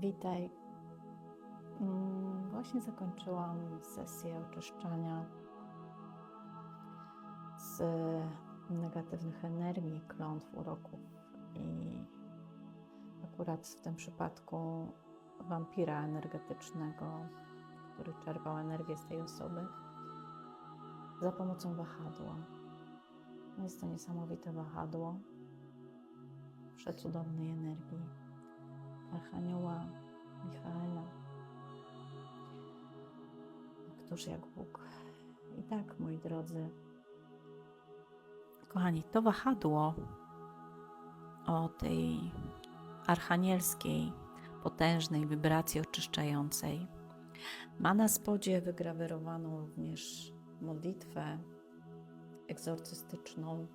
Witaj. Mm, Właśnie zakończyłam sesję oczyszczania z negatywnych energii, klątw, uroków i akurat w tym przypadku wampira energetycznego, który czerpał energię z tej osoby za pomocą wahadła. Jest to niesamowite wahadło przecudownej energii Archanioła Michaela. Któż jak Bóg. I tak, moi drodzy, kochani, to wahadło o tej archanielskiej, potężnej wibracji oczyszczającej ma na spodzie wygrawerowaną również modlitwę egzorcystyczną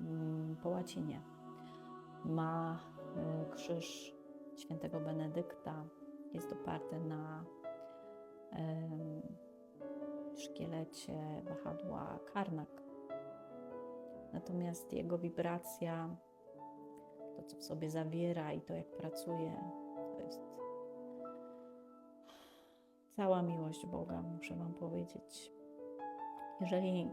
mm, po łacinie. Ma y, krzyż świętego Benedykta, jest oparty na szkielecie wahadła Karnak. Natomiast jego wibracja, to co w sobie zawiera i to jak pracuje, to jest cała miłość Boga, muszę Wam powiedzieć. Jeżeli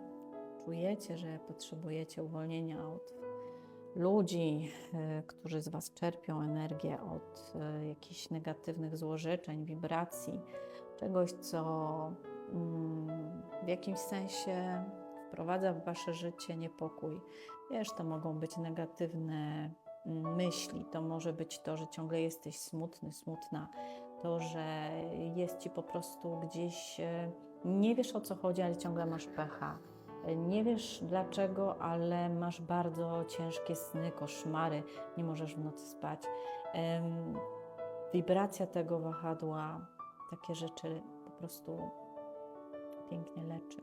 czujecie, że potrzebujecie uwolnienia od ludzi, y, którzy z Was czerpią energię, od y, jakichś negatywnych złorzeczeń, wibracji, czegoś, co mm, w jakimś sensie wprowadza w Wasze życie niepokój. Wiesz, to mogą być negatywne mm, myśli, to może być to, że ciągle jesteś smutny, smutna, to, że jest Ci po prostu gdzieś, y, nie wiesz o co chodzi, ale ciągle masz pecha. Nie wiesz dlaczego, ale masz bardzo ciężkie sny, koszmary, nie możesz w nocy spać. Wibracja tego wahadła takie rzeczy po prostu pięknie leczy.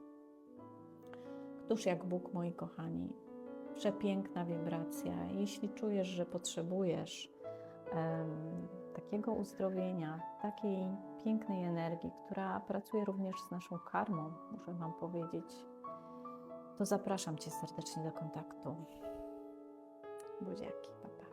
Któż jak Bóg, moi kochani, przepiękna wibracja. Jeśli czujesz, że potrzebujesz takiego uzdrowienia, takiej pięknej energii, która pracuje również z naszą karmą, muszę Wam powiedzieć, to zapraszam Cię serdecznie do kontaktu. Buziaki, papa.